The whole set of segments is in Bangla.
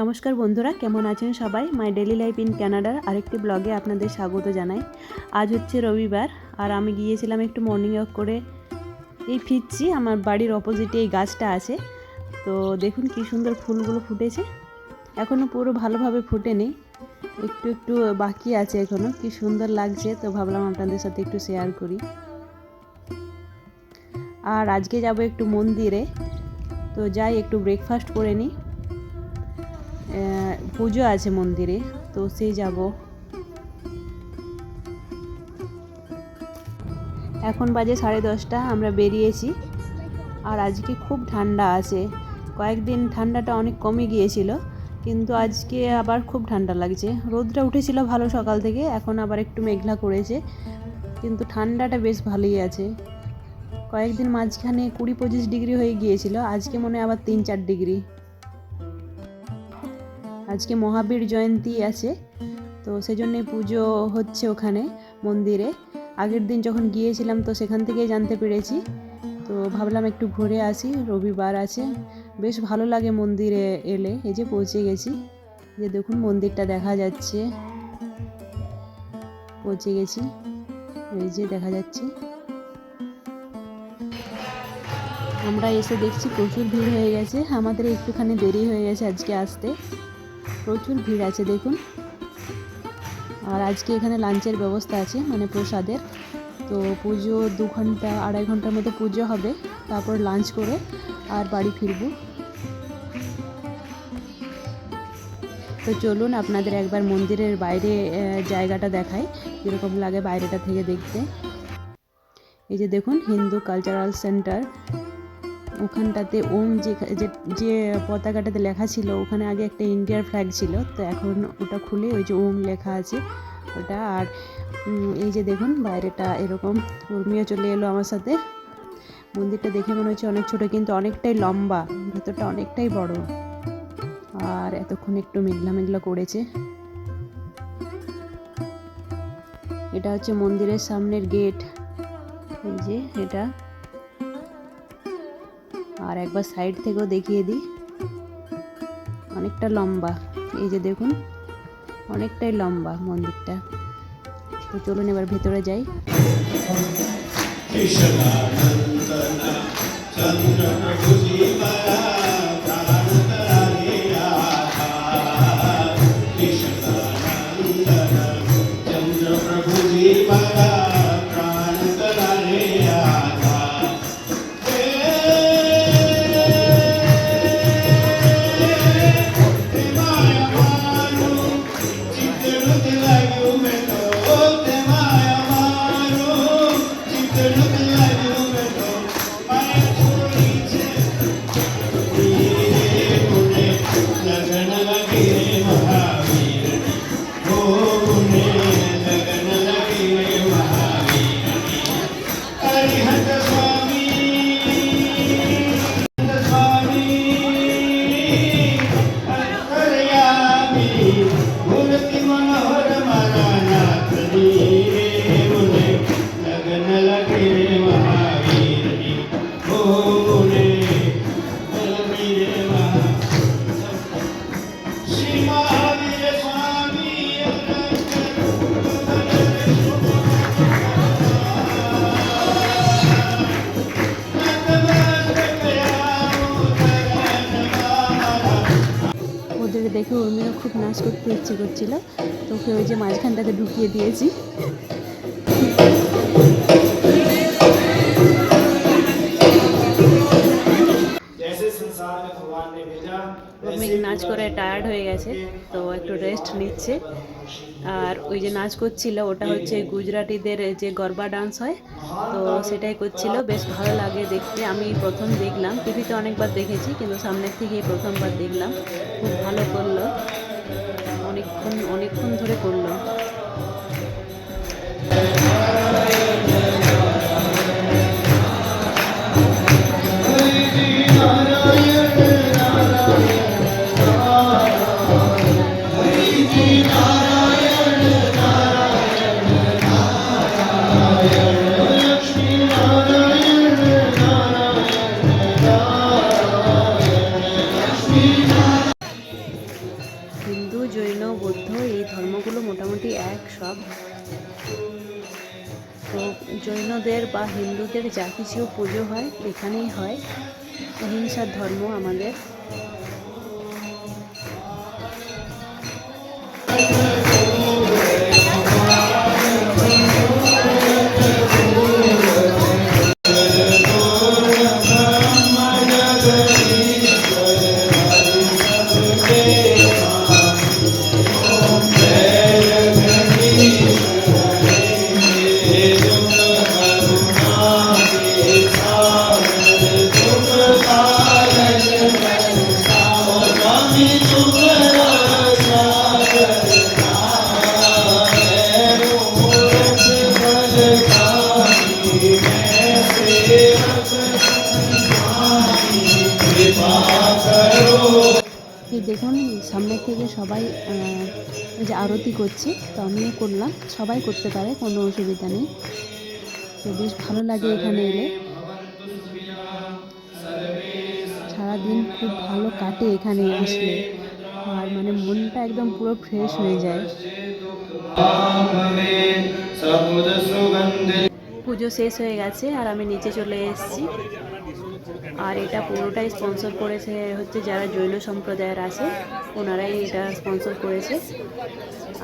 নমস্কার বন্ধুরা, কেমন আছেন সবাই? মাই ডেলি লাইফ ইন ক্যানাডার আরেকটি ব্লগে আপনাদের স্বাগত জানাই। আজ হচ্ছে রবিবার, আর আমি গিয়েছিলাম একটু মর্নিং ওয়াক করে এই ফিরছি। আমার বাড়ির অপোজিটে এই গাছটা আছে। তো দেখুন কি সুন্দর ফুলগুলো ফুটেছে। এখনও পুরো ভালোভাবে ফুটেনি। একটু একটু বাকি আছে এখনও কি সুন্দর লাগছে, তো ভাবলাম আপনাদের সাথে একটু শেয়ার করি। আর আজকে যাব একটু মন্দিরে। তো যাই, একটু ব্রেকফাস্ট করে নিই। পুজো আছে মন্দিরে, তো সেই যাব। এখন বাজে সাড়ে দশটা, আমরা বেরিয়েছি। আর আজকে খুব ঠান্ডা আছে। কয়েকদিন ঠান্ডাটা অনেক কমে গিয়েছিল, কিন্তু আজকে আবার খুব ঠান্ডা লাগছে। রোদটা উঠেছিল ভালো সকাল থেকে, এখন আবার একটু মেঘলা করেছে, কিন্তু ঠান্ডাটা বেশ ভালোই আছে। কয়েকদিন মাঝখানে কুড়ি পঁচিশ ডিগ্রি হয়ে গিয়েছিল, আজকে মনে হয় আবার তিন চার ডিগ্রি। আজকে মহাবীর জয়ন্তী আছে, তো সেজন্যই পুজো হচ্ছে ওখানে মন্দিরে। আগের দিন যখন গিয়েছিলাম তো সেখান থেকেই জানতে পেরেছি, তো ভাবলাম একটু ঘুরে আসি, রবিবার আছে। বেশ ভালো লাগে মন্দিরে এলে, এই যে পৌঁছে গেছি। যে দেখুন মন্দিরটা দেখা যাচ্ছে। পৌঁছে গেছি, এই যে দেখা যাচ্ছে। আমরা এসে দেখছি প্রচুর ভিড় হয়ে গেছে, আমাদের একটুখানি দেরি হয়ে গেছে আজকে আসতে। প্রচুর ভিড় আছে, দেখুন। আর আজকে এখানে লাঞ্চের ব্যবস্থা আছে মানে প্রসাদের। তো পুজো দু ঘণ্টা, আড়াই ঘণ্টার মধ্যে পুজো হবে। তারপর লাঞ্চ করে আর বাড়ি ফিরব। তো চলুন আপনাদের একবার মন্দিরের বাইরে জায়গাটা দেখাই, কীরকম লাগে বাইরেটা থেকে দেখতে। এই যে দেখুন, হিন্দু কালচারাল সেন্টার ওখানটাতে ওম যে যে পতাকাটাতে লেখা ছিল, ওখানে আগে একটা ইন্ডিয়ার ফ্ল্যাগ ছিল, তো এখন ওটা খুলে ওই যে ওম লেখা আছে ওটা। আর এই যে দেখুন, বাইরেটা এরকম, উর্মিও চলে এলো আমার সাথে। মন্দিরটা দেখে মনে হচ্ছে অনেক ছোট, কিন্তু অনেকটাই লম্বা, ভেতরটা অনেকটাই বড়। আর এতক্ষণ একটু মেঘলা মেঘলা করেছে। এটা হচ্ছে মন্দিরের সামনের গেট এই যে এটা। আর একবার সাইড থেকেও দেখিয়ে দিই। অনেকটা লম্বা। এই যে দেখুন, অনেকটাই লম্বা মন্দিরটা। তো চলুন এবার ভেতরে যাই। দেখে উর্মিও খুব নাচ করতে ইচ্ছে করছিল। তোকে ওই যে মাঝখানটাকে ঢুকিয়ে দিয়েছি। নাচ করে টায়ার্ড হয়ে গেছে, তো একটু রেস্ট নিচ্ছে। আর ওই যে নাচ করছিল, ওটা হচ্ছে গুজরাটিদের যে গরবা ডান্স হয়, তো সেটাই করছিল। বেশ ভালো লাগে দেখতে। আমি প্রথম দেখলাম। টিভিতে অনেকবার দেখেছি, কিন্তু সামনের থেকেই প্রথমবার দেখলাম। খুব ভালো করল। বৌদ্ধ, এই ধর্মগুলো মোটামুটি এক সব। তো জৈনদের বা হিন্দুদের যা কিছু পুজো হয়, এখানেই হয়। অহিংসার ধর্ম আমাদের। দেখুন, সামনের থেকে সবাই যে আরতি করছে, তো আমিও করলাম। সবাই করতে পারে, কোনো অসুবিধা নেই। তো বেশ ভালো লাগে এখানে এলে। সারাদিন খুব ভালো কাটে এখানে আসলে। আর মানে মনটা একদম পুরো ফ্রেশ হয়ে যায়। পুজো শেষ হয়ে গেছে আর আমি নিচে চলে এসেছি। আর এটা পুরোটাই স্পন্সর করেছে হচ্ছে যারা জৈন সম্প্রদায়ের আছে, ওনারাই এটা স্পন্সর করেছে।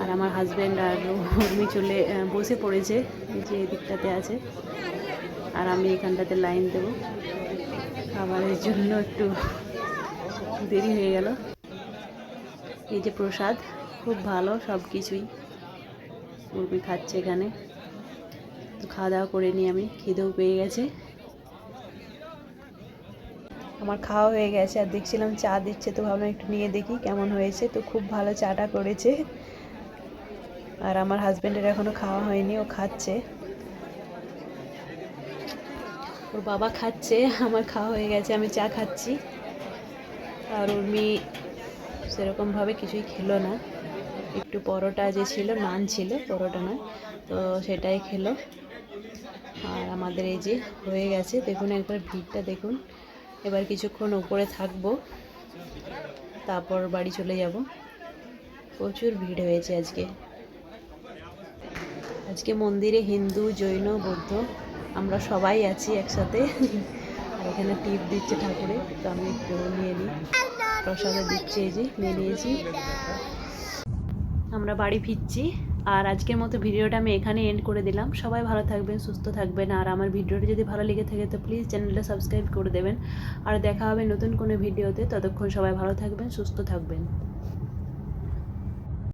আর আমার হাজব্যান্ড আর উর্মি চলে বসে পড়েছে, যে এদিকটাতে আছে। আর আমি এখানটাতে লাইন দেবো। খাবারের জন্য একটু দেরি হয়ে গেল। এই যে প্রসাদ, খুব ভালো সব কিছুই উর্মি খাচ্ছে এখানে। তো খাওয়া দাওয়া করে নিই আমি, খিদেও পেয়ে গেছে। আমার খাওয়া হয়ে গেছে আর দেখছিলাম চা দিচ্ছে, তো ভাবলাম একটু নিয়ে দেখি কেমন হয়েছে। তো খুব ভালো চাটা করেছে। আর আমার হাজব্যান্ডের এখনও খাওয়া হয়নি, ও খাচ্ছে। ওর বাবা খাচ্ছে, আমার খাওয়া হয়ে গেছে, আমি চা খাচ্ছি। আর উর্মি সেরকমভাবে কিছুই খেলো না। একটু পরোটা যে ছিল, নান ছিল, পরোটা নয় তো সেটাই খেলো। আর আমাদের এই যে হয়ে গেছে, দেখুন একবার ভিড়টা দেখুন। এবার কিছুক্ষণ উপরে থাকব, তারপর বাড়ি চলে যাব। প্রচুর ভিড় হয়েছে আজকে। আজকে মন্দিরে হিন্দু, জৈন, বৌদ্ধ, আমরা সবাই আছি একসাথে। আর এখানে টিপ দিচ্ছে ঠাকুরে, তো আমি একটু নিয়ে নিই। প্রসাদও দিচ্ছে এই যে, নিয়ে নিয়েছি। আমরা বাড়ি ফিরছি, আর আজকের মতো ভিডিওটা আমি এখানে এন্ড করে দিলাম। সবাই ভালো থাকবেন, সুস্থ থাকবেন, আর আমার ভিডিওটি যদি ভালো লেগে থাকে, তো প্লিজ চ্যানেলটা সাবস্ক্রাইব করে দেবেন। আর দেখা হবে নতুন কোনো ভিডিওতে, ততক্ষণ সবাই ভালো থাকবেন, সুস্থ থাকবেন।